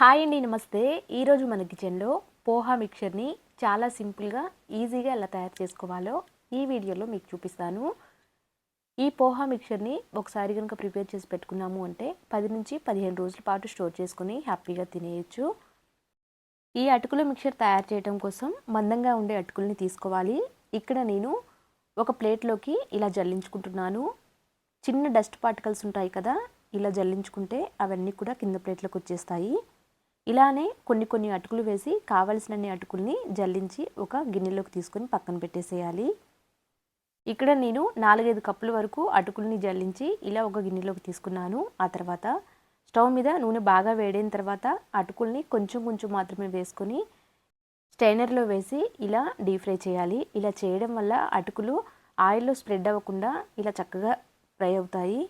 Hi అండి నమస్తే. ఈరోజు మన కిచెన్లో పోహా మిక్చర్ని చాలా సింపుల్గా ఈజీగా ఎలా తయారు చేసుకోవాలో ఈ వీడియోలో మీకు చూపిస్తాను. ఈ పోహా మిక్చర్ని ఒకసారి కనుక ప్రిపేర్ చేసి పెట్టుకున్నాము అంటే పది నుంచి పదిహేను రోజుల పాటు స్టోర్ చేసుకుని హ్యాపీగా తినేయచ్చు. ఈ అటుకుల మిక్చర్ తయారు చేయడం కోసం మందంగా ఉండే అటుకుల్ని తీసుకోవాలి. ఇక్కడ నేను ఒక ప్లేట్లోకి ఇలా జల్లించుకుంటున్నాను. చిన్న డస్ట్ పార్టికల్స్ ఉంటాయి కదా ఇలా జల్లించుకుంటే అవన్నీ కూడా కింద ప్లేట్లోకి వచ్చేస్తాయి. ఇలానే కొన్ని కొన్ని అటుకులు వేసి కావలసినన్ని అటుకుల్ని జల్లించి ఒక గిన్నెలోకి తీసుకొని పక్కన పెట్టేసేయాలి. ఇక్కడ నేను నాలుగైదు కప్పుల వరకు అటుకుల్ని జల్లించి ఇలా ఒక గిన్నెలోకి తీసుకున్నాను. ఆ తర్వాత స్టవ్ మీద నూనె బాగా వేడైన తర్వాత అటుకుల్ని కొంచెం కొంచెం మాత్రమే వేసుకొని స్టైనర్లో వేసి ఇలా డీప్ ఫ్రై చేయాలి. ఇలా చేయడం వల్ల అటుకులు ఆయిల్లో స్ప్రెడ్ అవ్వకుండా ఇలా చక్కగా ఫ్రై అవుతాయి.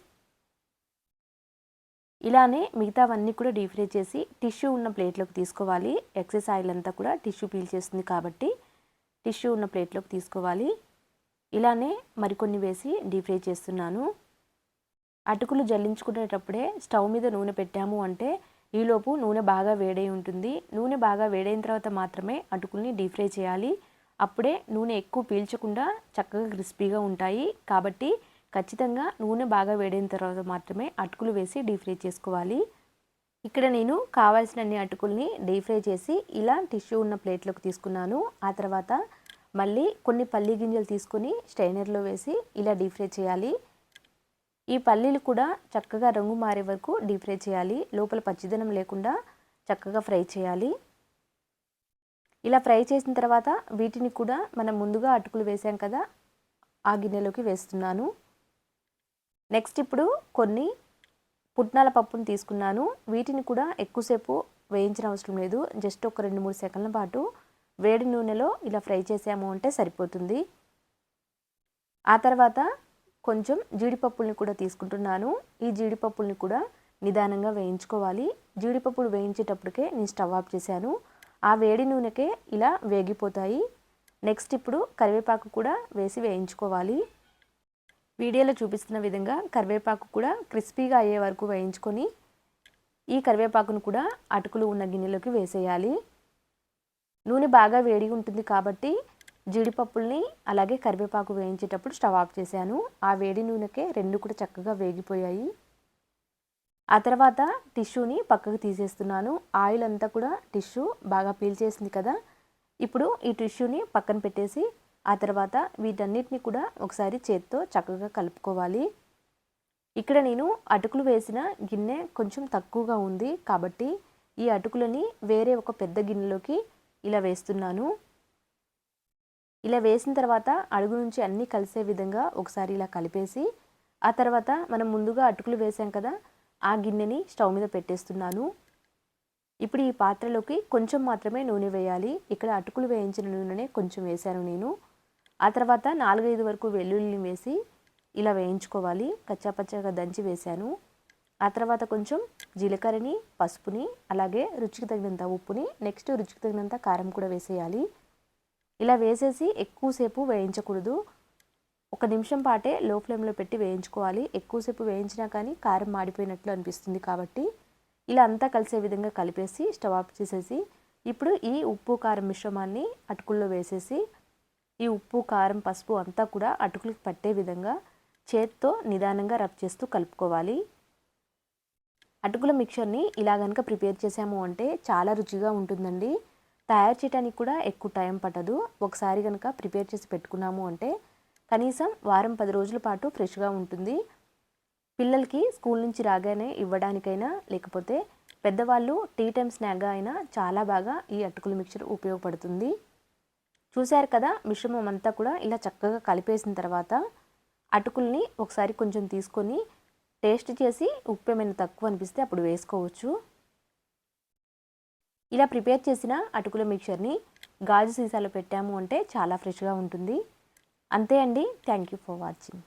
ఇలానే మిగతావన్నీ కూడా డీప్ ఫ్రై చేసి టిష్యూ ఉన్న ప్లేట్లోకి తీసుకోవాలి. ఎక్సెస్ ఆయిల్ అంతా కూడా టిష్యూ పీల్ చేస్తుంది కాబట్టి టిష్యూ ఉన్న ప్లేట్లోకి తీసుకోవాలి. ఇలానే మరికొన్ని వేసి డీప్ ఫ్రై చేస్తున్నాను. అటుకులు జల్లించుకునేటప్పుడే స్టవ్ మీద నూనె పెట్టాము అంటే ఈలోపు నూనె బాగా వేడై ఉంటుంది. నూనె బాగా వేడైన తర్వాత మాత్రమే అటుకుల్ని డీప్ ఫ్రై చేయాలి. అప్పుడే నూనె ఎక్కువ పీల్చకుండా చక్కగా క్రిస్పీగా ఉంటాయి. కాబట్టి ఖచ్చితంగా నూనె బాగా వేడిన తర్వాత మాత్రమే అటుకులు వేసి డీప్ ఫ్రై చేసుకోవాలి. ఇక్కడ నేను కావాల్సినన్ని అటుకుల్ని డీప్ ఫ్రై చేసి ఇలా టిష్యూ ఉన్న ప్లేట్లోకి తీసుకున్నాను. ఆ తర్వాత మళ్ళీ కొన్ని పల్లీ గింజలు తీసుకొని స్ట్రైనర్లో వేసి ఇలా డీప్ ఫ్రై చేయాలి. ఈ పల్లీలు కూడా చక్కగా రంగు మారే వరకు డీప్ ఫ్రై చేయాలి. లోపల పచ్చిదనం లేకుండా చక్కగా ఫ్రై చేయాలి. ఇలా ఫ్రై చేసిన తర్వాత వీటిని కూడా మనం ముందుగా అటుకులు వేసాం కదా ఆ గిన్నెలోకి వేస్తున్నాను. నెక్స్ట్ ఇప్పుడు కొన్ని పుట్నాల పప్పును తీసుకున్నాను. వీటిని కూడా ఎక్కువసేపు వేయించిన అవసరం లేదు. జస్ట్ ఒక రెండు మూడు సెకండ్ల పాటు వేడి నూనెలో ఇలా ఫ్రై చేసాము అంటే సరిపోతుంది. ఆ తర్వాత కొంచెం జీడిపప్పుల్ని కూడా తీసుకుంటున్నాను. ఈ జీడిపప్పుల్ని కూడా నిదానంగా వేయించుకోవాలి. జీడిపప్పులు వేయించేటప్పటికే నేను స్టవ్ ఆఫ్ చేశాను. ఆ వేడి నూనెకే ఇలా వేగిపోతాయి. నెక్స్ట్ ఇప్పుడు కరివేపాకు కూడా వేసి వేయించుకోవాలి. వీడియోలో చూపిస్తున్న విధంగా కరివేపాకు కూడా క్రిస్పీగా అయ్యే వరకు వేయించుకొని ఈ కరివేపాకును కూడా అటుకులు ఉన్న గిన్నెలోకి వేసేయాలి. నూనె బాగా వేడి ఉంటుంది కాబట్టి జీడిపప్పుల్ని అలాగే కరివేపాకు వేయించేటప్పుడు స్టవ్ ఆఫ్ చేశాను. ఆ వేడి నూనెకే రెండు కూడా చక్కగా వేగిపోయాయి. ఆ తర్వాత టిష్యూని పక్కకు తీసేస్తున్నాను. ఆయిల్ అంతా కూడా టిష్యూ బాగా పీల్చేసింది కదా. ఇప్పుడు ఈ టిష్యూని పక్కన పెట్టేసి ఆ తర్వాత వీటన్నిటిని కూడా ఒకసారి చేత్తో చక్కగా కలుపుకోవాలి. ఇక్కడ నేను అటుకులు వేసిన గిన్నె కొంచెం తక్కువగా ఉంది కాబట్టి ఈ అటుకులని వేరే ఒక పెద్ద గిన్నెలోకి ఇలా వేస్తున్నాను. ఇలా వేసిన తర్వాత అడుగు నుంచి అన్నీ కలిసే విధంగా ఒకసారి ఇలా కలిపేసి ఆ తర్వాత మనం ముందుగా అటుకులు వేసాం కదా ఆ గిన్నెని స్టవ్ మీద పెట్టేస్తున్నాను. ఇప్పుడు ఈ పాత్రలోకి కొంచెం మాత్రమే నూనె వేయాలి. ఇక్కడ అటుకులు వేయించిన నూనెనే కొంచెం వేశాను నేను. ఆ తర్వాత నాలుగైదు వరకు వెల్లుల్లిని వేసి ఇలా వేయించుకోవాలి. కచ్చాపచ్చగా దంచి వేశాను. ఆ తర్వాత కొంచెం జీలకర్రని పసుపుని అలాగే రుచికి తగినంత ఉప్పుని నెక్స్ట్ రుచికి తగినంత కారం కూడా వేసేయాలి. ఇలా వేసేసి ఎక్కువసేపు వేయించకూడదు. ఒక నిమిషం పాటే లో ఫ్లేమ్లో పెట్టి వేయించుకోవాలి. ఎక్కువసేపు వేయించినా కానీ కారం మాడిపోయినట్లు అనిపిస్తుంది కాబట్టి ఇలా అంతా కలిసే విధంగా కలిపేసి స్టవ్ ఆఫ్ చేసేసి ఇప్పుడు ఈ ఉప్పు కారం మిశ్రమాన్ని అటుకుల్లో వేసేసి ఈ ఉప్పు కారం పసుపు అంతా కూడా అటుకులకు పట్టే విధంగా చేత్తో నిదానంగా రబ్ చేస్తూ కలుపుకోవాలి. అటుకుల మిక్చర్ని ఇలా కనుక ప్రిపేర్ చేసాము అంటే చాలా రుచిగా ఉంటుందండి. తయారు చేయడానికి కూడా ఎక్కువ టైం పట్టదు. ఒకసారి కనుక ప్రిపేర్ చేసి పెట్టుకున్నాము అంటే కనీసం వారం పది రోజుల పాటు ఫ్రెష్గా ఉంటుంది. పిల్లలకి స్కూల్ నుంచి రాగానే ఇవ్వడానికైనా లేకపోతే పెద్దవాళ్ళు టీ టైం స్నాక్గా అయినా చాలా బాగా ఈ అటుకుల మిక్చర్ ఉపయోగపడుతుంది. చూశారు కదా మిశ్రమం అంతా కూడా ఇలా చక్కగా కలిపేసిన తర్వాత అటుకుల్ని ఒకసారి కొంచెం తీసుకొని టేస్ట్ చేసి ఉప్పు ఏమైనా తక్కువ అనిపిస్తే అప్పుడు వేసుకోవచ్చు. ఇలా ప్రిపేర్ చేసిన అటుకుల మిక్చర్ని గాజు సీసాలో పెట్టాము అంటే చాలా ఫ్రెష్గా ఉంటుంది. అంతే అండి. Thank you for watching.